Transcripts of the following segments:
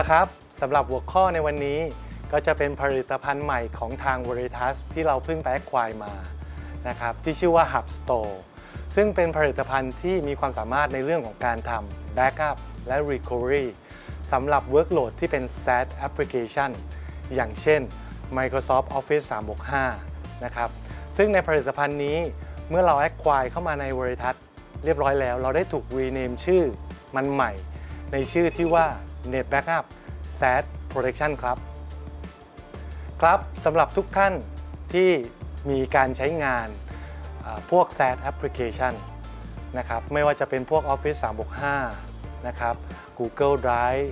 ละครับสำหรับหัวข้อในวันนี้ก็จะเป็นผลิตภัณฑ์ใหม่ของทาง Veritas ที่เราเพิ่งไปแอคควายมานะครับที่ชื่อว่า Hub Store ซึ่งเป็นผลิตภัณฑ์ที่มีความสามารถในเรื่องของการทำ Backup และ Recovery สำหรับ Workload ที่เป็น SaaS Application อย่างเช่น Microsoft Office 365 นะครับ ซึ่งในผลิตภัณฑ์นี้เมื่อเราแอคควายเข้ามาใน Veritas เรียบร้อยแล้ว เราได้ถูก rename ชื่อมันใหม่ ในชื่อที่ว่า Net Backup SaaS Protection ครับ ครับสำหรับทุกท่านที่มีการใช้งานพวก SaaS Application นะครับไม่ว่าจะเป็นพวก Office 365 นะครับ Google Drive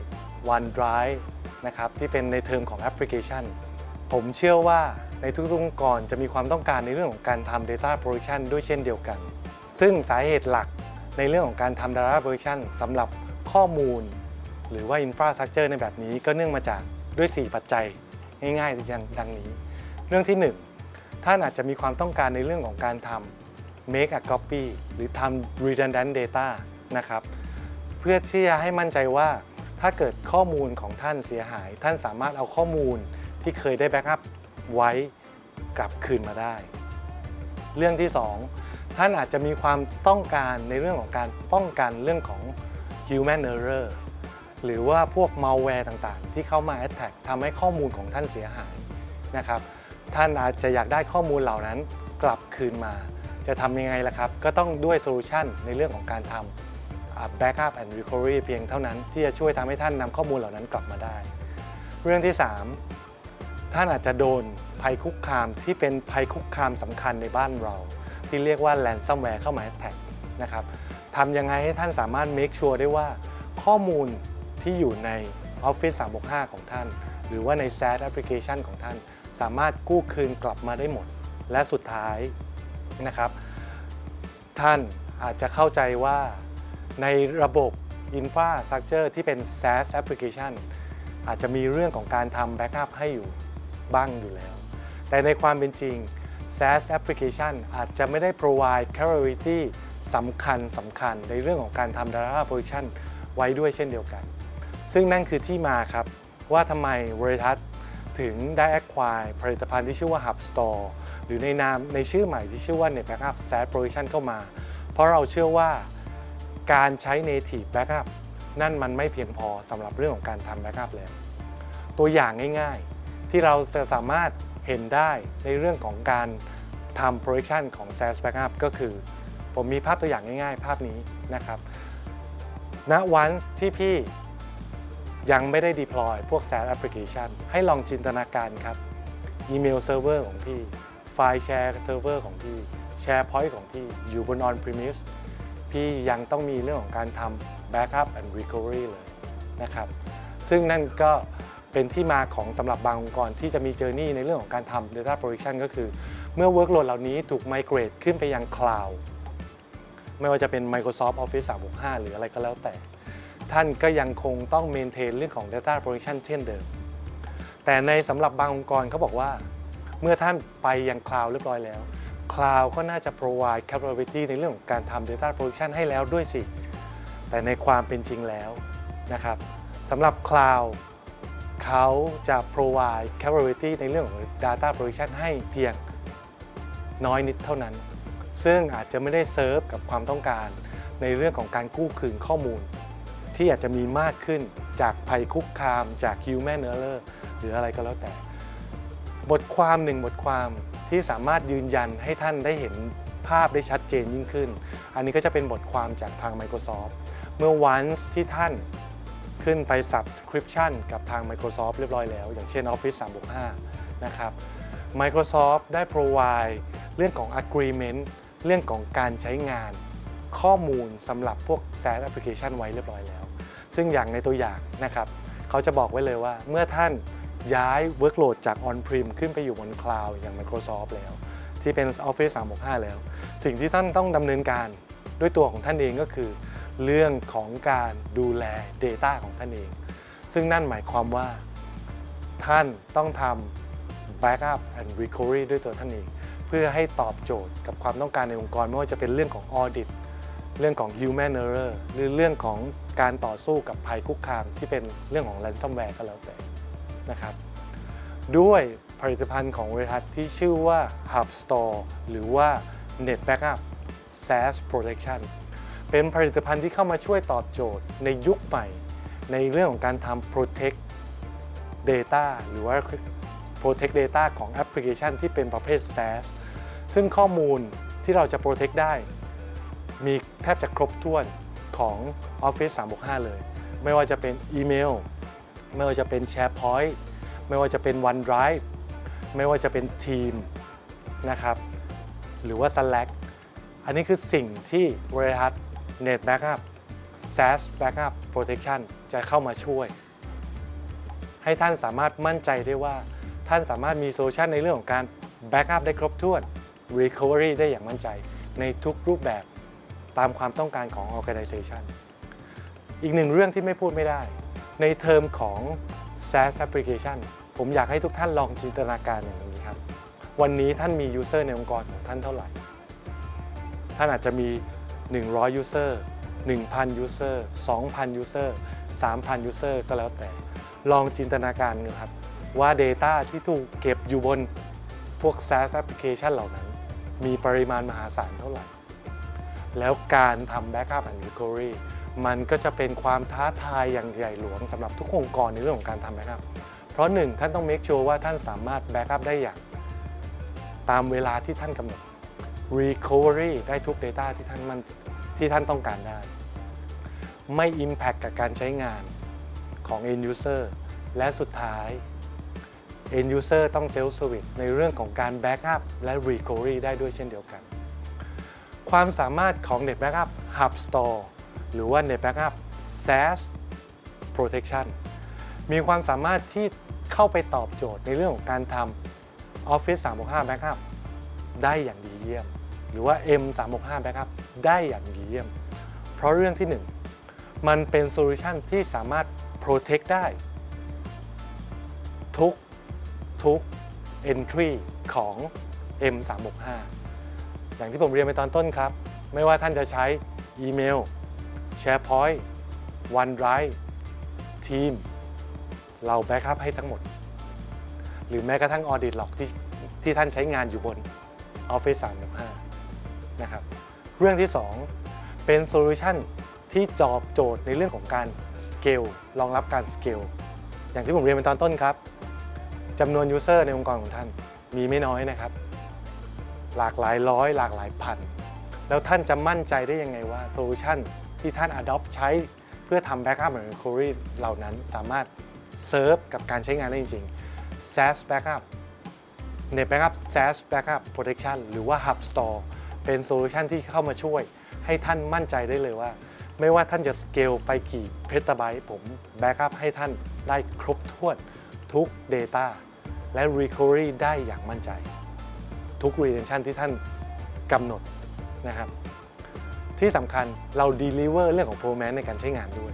OneDrive นะครับที่เป็นในเทอมของแอปพลิเคชัน ผมเชื่อว่าในทุกๆองค์กรจะมีความต้องการในเรื่องของการทำ Data Protection ด้วยเช่นเดียวกัน ซึ่งสาเหตุหลักในเรื่องของการทำ Data Protection สำหรับข้อมูล หรือว่า Infrastructure ในแบบนี้ก็เนื่องมาจากด้วย 4 ปัจจัยง่ายๆอย่างดังนี้ เรื่องที่ 1 ท่านอาจจะมีความต้องการในเรื่องของการทำ make a copy หรือทำ redundant data นะครับ เพื่อที่จะให้มั่นใจว่าถ้าเกิดข้อมูลของท่านเสียหาย ท่านสามารถเอาข้อมูลที่เคยได้แบ็กอัพไว้กลับคืนมาได้ เรื่องที่ 2 ท่านอาจจะมีความต้องการในเรื่องของการป้องกันเรื่องของ human error หรือว่าพวก malware ต่างๆ ที่เข้ามา attack ทำให้ข้อมูลของท่านเสียหายนะครับท่านอาจจะอยากได้ข้อมูลเหล่านั้นกลับคืนมา จะทำยังไงล่ะครับ ก็ต้องด้วยโซลูชันในเรื่องของการทำ backup and recovery เพียงเท่านั้นที่จะช่วยทำให้ท่านนำข้อมูลเหล่านั้นกลับมาได้ เรื่องที่ 3 ท่านอาจจะโดนภัยคุกคามที่เป็นภัยคุกคามสำคัญในบ้านเรา ที่เรียกว่า ransomware เข้ามา attack นะครับทำยังไงให้ท่านสามารถ make sure ได้ว่าข้อมูล ที่อยู่ใน Office 365 ของท่าน หรือว่าใน SaaS application ของท่าน สามารถกู้คืนกลับมาได้หมด และสุดท้ายนะครับ ท่านอาจจะเข้าใจว่าในระบบ Infrastructure ที่เป็น s a s application อาจจะมีเรื่องของการทำ Backup ให้อยู่บ้างอยู่แล้ว แต่ในความเป็นจริง SaaS application อาจจะไม่ได้ provide capability สำคัญสำคัญในเรื่องของการทำ data protection ไว้ด้วยเช่นเดียวกัน ซึ่งนั่นคือที่มาครับ ว่าทำไม Veritas ถึงได้ acquire ผลิตภัณฑ์ที่ชื่อว่า Hub Store หรือในนามในชื่อใหม่ที่ชื่อว่า Net Backup SaaS Protection เข้ามา เพราะเราเชื่อว่าการใช้ native backup นั่นมันไม่เพียงพอสำหรับเรื่องของการทำ backup แล้ว ตัวอย่างง่ายๆ ที่เราจะสามารถเห็นได้ในเรื่องของการทำ protection ของ SaaS backup ก็คือ ผมมีภาพตัวอย่างง่ายๆ ภาพนี้นะครับณวันที่พี่ ยังไม่ได้ deploy พวก SaaS application ให้ลองจินตนาการครับอีเมลเซิร์ฟเวอร์ของพี่ไฟล์แชร์เซิร์ฟเวอร์ของพี่แชร์พอยต์ของพี่อยู่บน on premise พี่ยังต้องมีเรื่องของการทำ backup and recovery เลยนะครับซึ่งนั่นก็เป็นที่มาของสำหรับบางองค์กรที่จะมีเจอร์นี่ในเรื่องของการทำ data protection ก็คือ เมื่อ workload เหล่านี้ถูก migrate ขึ้นไปยัง cloud ไม่ว่าจะเป็น Microsoft Office 365 หรืออะไรก็แล้วแต่ ท่านก็ยังคงต้อง maintain เรื่องของ data protection เช่นเดิม แต่ในสำหรับบางองค์กรเขาบอกว่า เมื่อท่านไปยังคลาวด์เรียบร้อยแล้วคลาวด์ก็น่าจะ provide capability ในเรื่องของการทำ data protection ให้แล้วด้วยสิ แต่ในความเป็นจริงแล้วนะครับสำหรับคลาวด์เขาจะ provide capability ในเรื่องของ data protection ให้เพียงน้อยนิดเท่านั้น ซึ่งอาจจะไม่ได้เซิร์ฟกับความต้องการในเรื่องของการกู้คืนข้อมูล ที่อาจจะมีมากขึ้นจากภัยคุกคามจาก human error หรืออะไรก็แล้วแต่ บทความหนึ่งบทความที่สามารถยืนยันให้ท่านได้เห็นภาพได้ชัดเจนยิ่งขึ้น อันนี้ก็จะเป็นบทความจากทาง Microsoft เมื่อวันที่ท่านขึ้นไป subscription กับทาง Microsoft เรียบร้อยแล้ว อย่างเช่น Office 365 นะครับ Microsoft ได้ provide เรื่องของ agreement เรื่องของการใช้งาน ข้อมูลสำหรับพวก SaaS application ไว้เรียบร้อยแล้ว ซึ่งอย่างในตัวอย่างนะครับเขาจะบอกไว้เลยว่าเมื่อท่านย้าย workload จาก on-prem ขึ้นไปอยู่บน cloud อย่าง Microsoft แล้ว ที่เป็น Office 365 แล้ว สิ่งที่ท่านต้องดำเนินการด้วยตัวของท่านเองก็คือ เรื่องของการดูแล Data ของท่านเอง ซึ่งนั่นหมายความว่า ท่านต้องทำ backup and recovery ด้วยตัวท่านเอง เพื่อให้ตอบโจทย์กับความต้องการในองค์กร ไม่ว่าจะเป็นเรื่องของ audit เรื่องของ human error หรือเรื่องของการต่อสู้กับภัยคุกคามที่เป็นเรื่องของ ransomware ก็แล้วแต่นะครับ ด้วยผลิตภัณฑ์ของบริษัทที่ชื่อว่า Hub Store หรือว่า Net Backup SaaS Protection เป็นผลิตภัณฑ์ที่เข้ามาช่วยตอบโจทย์ในยุคใหม่ ในเรื่องของการทำ protect data หรือว่า protect data ของแอปพลิเคชันที่เป็นประเภท SaaS ซึ่งข้อมูลที่เราจะ protect ได้ มีแทบจะครบถ้วนของ Office 365 เลย ไม่ว่าจะเป็นอีเมล ไม่ว่าจะเป็น SharePoint ไม่ว่าจะเป็น OneDrive ไม่ว่าจะเป็น Team นะครับ หรือว่า Slack อันนี้คือสิ่งที่บริษัท Net Backup SaaS Backup Protection จะเข้ามาช่วย ให้ท่านสามารถมั่นใจได้ว่า ท่านสามารถมีโซลูชันในเรื่องของการ Backup ได้ครบถ้วน Recovery ได้อย่างมั่นใจในทุกรูปแบบ ตามความต้องการของ Organization อีกหนึ่งเรื่องที่ไม่พูดไม่ได้ ในเทอมของ SaaS Application ผมอยากให้ทุกท่านลองจินตนาการอย่างนี้ครับ วันนี้ท่านมี User ในองค์กรของท่านเท่าไหร่ ท่านอาจจะมี 100 User 1,000 User 2,000 User 3,000 User ก็แล้วแต่ ลองจินตนาการกันครับ ว่า Data ที่ถูกเก็บอยู่บนพวก SaaS Application เหล่านั้น มีปริมาณมหาศาลเท่าไหร่ แล้วการทำ Backup and Recovery มันก็จะเป็นความท้าทายอย่างใหญ่หลวงสำหรับทุกองค์กรในเรื่องของการทำ Backup เพราะหนึ่งท่านต้อง make sure ว่าท่านสามารถ Backup ได้อย่าง ตามเวลาที่ท่านกำหนด Recovery ได้ทุก Data ที่ท่านมันที่ท่านต้องการได้ ไม่ Impact กับการใช้งานของ End User และสุดท้าย End User ต้อง Self Service ในเรื่องของการ Backup และ Recovery ได้ด้วยเช่นเดียวกัน ความสามารถของ Net Backup Hub Store หรือว่า Net Backup SaaS Protection มีความสามารถที่เข้าไปตอบโจทย์ในเรื่องของการทำ Office 365 Backup ได้อย่างดีเยี่ยม หรือว่า M 365 Backup ได้อย่างดีเยี่ยม เพราะเรื่องที่ 1 มันเป็นโซลูชันที่สามารถ protect ได้ ทุกทุก entry ของ M 365 อย่างที่ผมเรียนไปตอนต้นครับ ไม่ว่าท่านจะใช้อีเมล SharePoint OneDrive Team เราแบ็กอัพให้ทั้งหมด หรือแม้กระทั่ง Audit Log ที่ที่ท่านใช้งานอยู่บน Office 365นะครับ เรื่องที่ 2 เป็นโซลูชันที่จอบโจทย์ในเรื่องของการ Scale รองรับการ Scale อย่างที่ผมเรียนไปตอนต้นครับจำนวน User ในองค์กรของท่านมีไม่น้อยนะครับ หลากหลายร้อย หลากหลายพัน แล้วท่านจะมั่นใจได้ยังไงว่าโซลูชันที่ท่าน adopt ใช้เพื่อทำ backup และ recovery เหล่านั้นสามารถเซิร์ฟกับการใช้งานได้จริงๆ SaaS backup Net backup SaaS backup protection หรือว่า Hub Store เป็นโซลูชันที่เข้ามาช่วย ให้ท่านมั่นใจได้เลยว่า ไม่ว่าท่านจะสเกลไปกี่เพตาไบต์ผม backup ให้ท่านได้ครบถ้วนทุก Data และ recovery ได้อย่างมั่นใจ ทุก retention ที่ท่านกำหนดนะครับ ที่สำคัญเรา deliver เรื่องของ performance ในการใช้งานด้วย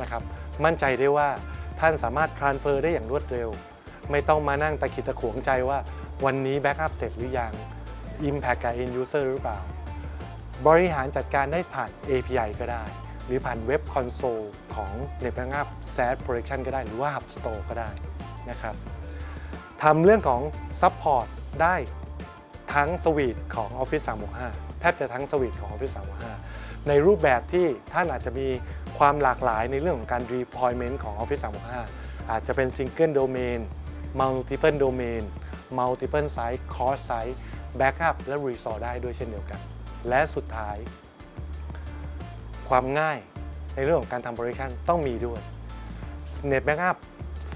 นะครับ มั่นใจได้ว่าท่านสามารถ transfer ได้อย่างรวดเร็ว ไม่ต้องมานั่งตะขิดตะขวงใจว่าวันนี้ backup เสร็จหรือยัง impact กับ end user หรือเปล่า บริหารจัดการได้ผ่าน API ก็ได้ หรือผ่านเว็บคอนโซลของ Net Backup SaaS Protection ก็ได้หรือว่า Hub Store ก็ได้นะครับทำเรื่องของ Support ได้ ทั้งสวีทของ Office 365 แทบจะทั้งสวีทของ Office 365 ในรูปแบบที่ท่านอาจจะมีความหลากหลายในเรื่องของการ deployment ของ Office 365 อาจจะเป็น Single Domain Multiple Domain Multiple Site Cross Site Backup และ Restore ได้ด้วยเช่นเดียวกัน และสุดท้าย ความง่ายในเรื่องของการทำ protection ต้องมีด้วย Net Backup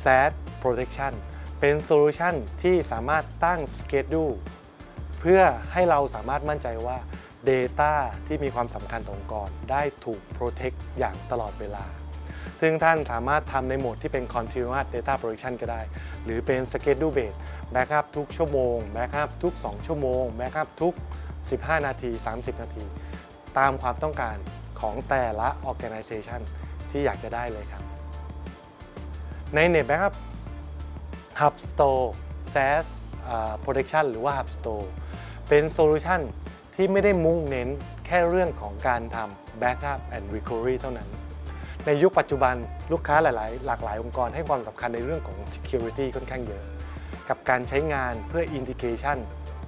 SaaS Protection เป็นโซลูชันที่สามารถตั้ง schedule เพื่อให้เราสามารถมั่นใจว่า Data ที่มีความสำคัญต่อองค์กรได้ถูก protect อย่างตลอดเวลา ซึ่งท่านสามารถทำในโหมดที่เป็น continuous data protection ก็ได้ หรือเป็น schedule based backup ทุกชั่วโมง backup ทุก 2 ชั่วโมง backup ทุก 15 นาที 30 นาที ตามความต้องการของแต่ละ organization ที่อยากจะได้เลยครับ ใน Net Backup Hub Store SaaS อ่า Protection หรือว่า Hub Store เป็นโซลูชันที่ไม่ได้มุ่งเน้นแค่เรื่องของการทำ backup and recovery เท่านั้น ในยุคปัจจุบันลูกค้าหลาย ๆ หลากหลายองค์กรให้ความสำคัญในเรื่องของ security ค่อนข้างเยอะ กับการใช้งานเพื่อ integration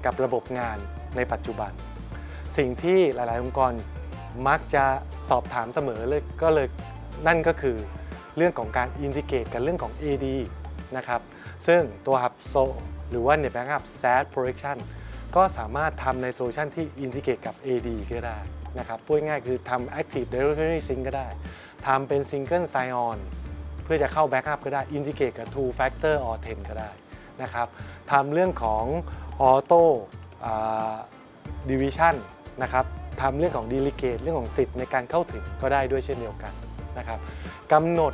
กับระบบงานในปัจจุบัน สิ่งที่หลาย ๆ องค์กรมักจะสอบถามเสมอเลยก็เลยนั่นก็คือเรื่องของการ integrate กับเรื่องของ AD นะครับ ซึ่งตัว HubSo หรือว่า Net Backup SaaS Protection ก็สามารถทำในโซลูชันที่ integrate กับ AD ก็ได้นะครับพูดง่ายคือทำ Active Directory Sync ก็ได้ทำเป็น Single Sign On เพื่อจะเข้า Backup ก็ได้ integrate กับ Two Factor Auth ก็ได้นะครับทำเรื่องของ Auto อ Division นะครับทำเรื่องของ Delegate เรื่องของสิทธิ์ในการเข้าถึงก็ได้ด้วยเช่นเดียวกันนะครับกำหนด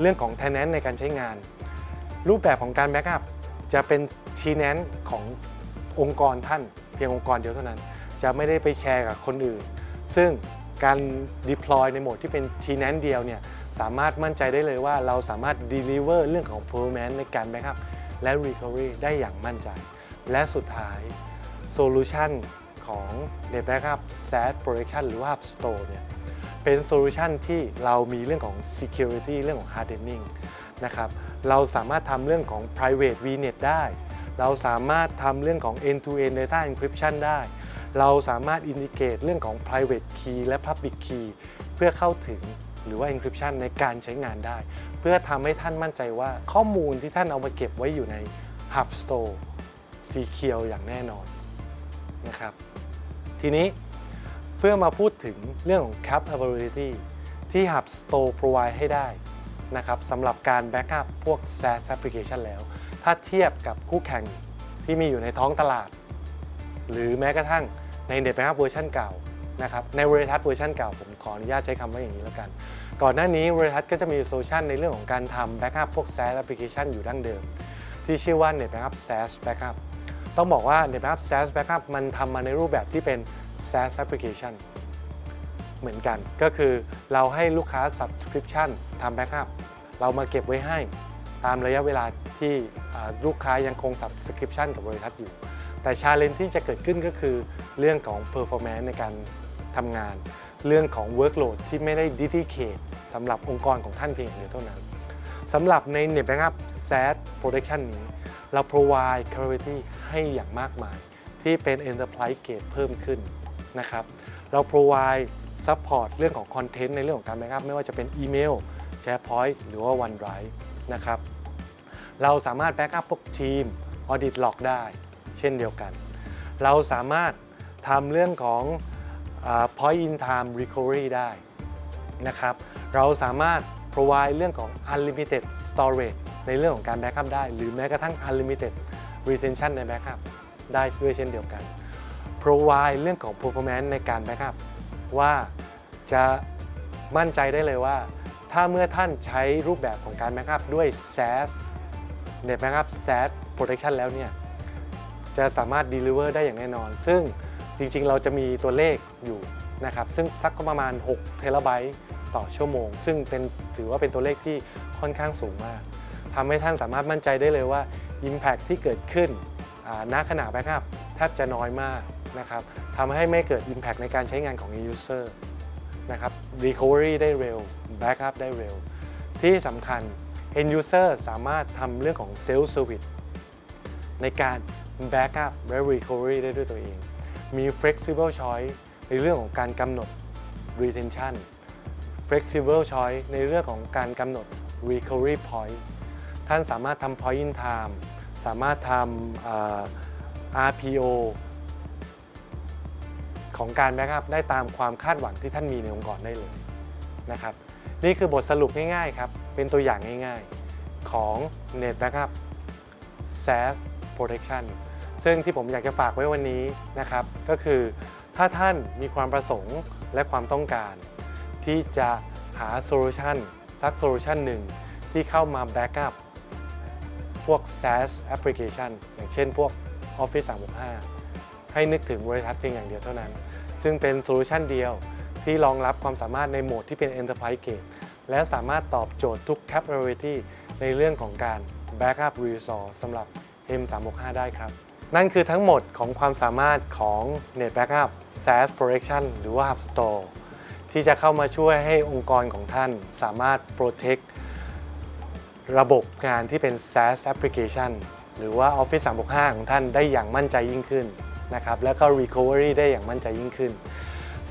เรื่องของ Tenant ในการใช้งาน รูปแบบของการ Backup จะเป็น Tenant ของ องค์กรท่านเพียงองค์กรเดียวเท่านั้น จะไม่ได้ไปแชร์กับคนอื่น ซึ่งการ deploy ในโหมดที่เป็น tenant เดียวเนี่ยสามารถมั่นใจได้เลยว่าเราสามารถ deliver เรื่องของ performance ในการ backup และ recovery ได้อย่างมั่นใจ และสุดท้าย solution ของ Net Backup SaaS Protection หรือว่า Hub Store เนี่ยเป็นโซลูชันที่เรามีเรื่องของ security เรื่องของ hardening นะครับ เราสามารถทำเรื่องของ private VNet ได้ เราสามารถทำเรื่องของ end-to-end data encryption ได้ เราสามารถ integrate เรื่องของ private key และ public key เพื่อเข้าถึงหรือว่า encryption ในการใช้งานได้ เพื่อทำให้ท่านมั่นใจว่าข้อมูลที่ท่านเอามาเก็บไว้อยู่ใน Hub Store secure อย่างแน่นอนนะครับ ทีนี้เพื่อมาพูดถึงเรื่องของ capability ที่ Hub Store provide ให้ได้นะครับสำหรับการ backup พวก SaaS application แล้ว ถ้าเทียบกับคู่แข่งที่มีอยู่ในท้องตลาด หรือแม้กระทั่งใน Net Backup เวอร์ชันเก่านะครับใน v e r i t a s เวอร์ชันเก่าผมขออนุญาตใช้คำว่าอย่างนี้แล้วกัน ก่อนหน้านี้ v e r i t a s ก็จะมีโซลูชันในเรื่องของการทำ Backup พวก SaaS application อยู่ดั้งเดิม ที่ชื่อว่า Net Backup SaaS Backup ต้องบอกว่า Net Backup SaaS Backup มันทำมาในรูปแบบที่เป็น SaaS application เหมือนกันก็คือเราให้ลูกค้า subscription ทำ backup เรามาเก็บไว้ให้ ตามระยะเวลาที่ลูกค้ายังคง subscription กับบริษัทอยู่ แต่ชาเลนที่จะเกิดขึ้นก็คือเรื่องของ performance ในการทำงาน เรื่องของ workload ที่ไม่ได้ dedicate สำหรับองค์กรของท่านเพียงอย่างเดียวเท่านั้นสำหรับใน Net Backup SaaS Protection นี้ เรา provide capability ให้อย่างมากมาย ที่เป็น enterprise grade เพิ่มขึ้นนะครับ เรา provide support เรื่องของ content ในเรื่องของการ backup ไม่ว่าจะเป็นอีเมล SharePoint หรือว่า OneDrive นะครับ เราสามารถ backup พพวกทีม audit log ได้ เช่นเดียวกัน เราสามารถทำเรื่องของอา point in time recovery ได้นะครับ เราสามารถ provide เรื่องของ unlimited storage ในเรื่องของการ backup ได้ หรือแม้กระทั่ง unlimited retention ใน backup ได้ด้วยเช่นเดียวกัน provide เรื่องของ performance ในการ backup ว่าจะมั่นใจได้เลยว่า ถ้าเมื่อท่านใช้รูปแบบของการ backup ด้วย SaaS Net Backup SaaS Protection แล้วเนี่ยจะสามารถ deliver ได้อย่างแน่นอน ซึ่งจริงๆ เราจะมีตัวเลขอยู่นะครับ ซึ่งสักประมาณ6เทราไบต์ต่อชั่วโมง ซึ่งเป็นถือว่าเป็นตัวเลขที่ค่อนข้างสูงมากทำให้ท่านสามารถมั่นใจได้เลยว่า Impact ที่เกิดขึ้นอ่าณขณะ Backup แทบจะน้อยมากนะครับทำให้ไม่เกิด Impact ในการใช้งานของ User นะครับ Recovery ได้เร็ว Backup ได้เร็ว ที่สำคัญ End User สามารถทำเรื่องของ Self Service ในการ Backup และ Recovery ได้ด้วยตัวเอง มี Flexible Choice ในเรื่องของการกำหนด Retention Flexible Choice ในเรื่องของการกำหนด Recovery Point ท่านสามารถทำ Point in Time สามารถทำ RPO ของการ Backup ได้ตามความคาดหวังที่ท่านมีในองค์กรได้เลยนะครับ นี่คือบทสรุปง่ายๆครับ เป็นตัวอย่างง่ายๆของ Net Backup SaaS Protection ซึ่งที่ผมอยากจะฝากไว้วันนี้นะครับ ก็คือถ้าท่านมีความประสงค์และความต้องการ ที่จะหาโซลูชันสักโซลูชันหนึ่งที่เข้ามา Backup พวก SaaS Application อย่างเช่นพวก Office 365 ให้นึกถึงบริษัทเพียงอย่างเดียวเท่านั้น ซึ่งเป็นโซลูชันเดียวที่รองรับความสามารถในโหมดที่เป็น Enterprise Grade และสามารถตอบโจทย์ทุก capability ในเรื่องของการ Backup Resource สำหรับ M365 ได้ครับ นั่นคือทั้งหมดของความสามารถของ Net Backup SaaS Protection หรือว่า Hub Store ที่จะเข้ามาช่วยให้องค์กรของท่านสามารถ protect ระบบงานที่เป็น SaaS application หรือว่า Office 365 ของท่านได้อย่างมั่นใจยิ่งขึ้น นะครับแล้วก็ recovery ได้อย่างมั่นใจยิ่งขึ้น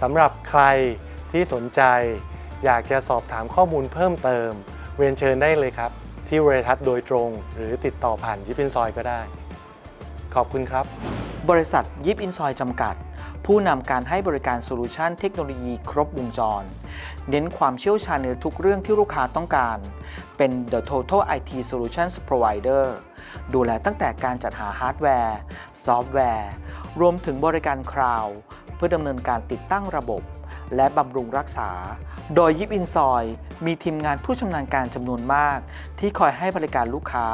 สำหรับใครที่สนใจ อยากจะสอบถามข้อมูลเพิ่มเติม เรียนเชิญได้เลยครับ ที่เวทัศน์โดยตรง หรือติดต่อผ่านยิปปินซอยก็ได้ ขอบคุณครับ บริษัทยิปอินซอยจำกัด ผู้นำการให้บริการโซลูชันเทคโนโลยีครบวงจร เน้นความเชี่ยวชาญในทุกเรื่องที่ลูกค้าต้องการ เป็น The Total IT Solutions Provider ดูแลตั้งแต่การจัดหาฮาร์ดแวร์ ซอฟต์แวร์ รวมถึงบริการคลาว เพื่อดำเนินการติดตั้งระบบ และบำรุงรักษา โดยยิปอินซอย มีทีมงานผู้ชำนาญการจำนวนมาก ที่คอยให้บริการลูกค้า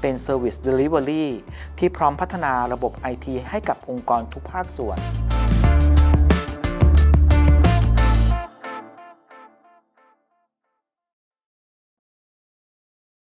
เป็น Service Delivery ที่พร้อมพัฒนาระบบ IT ให้กับองค์กรทุกภาคส่วน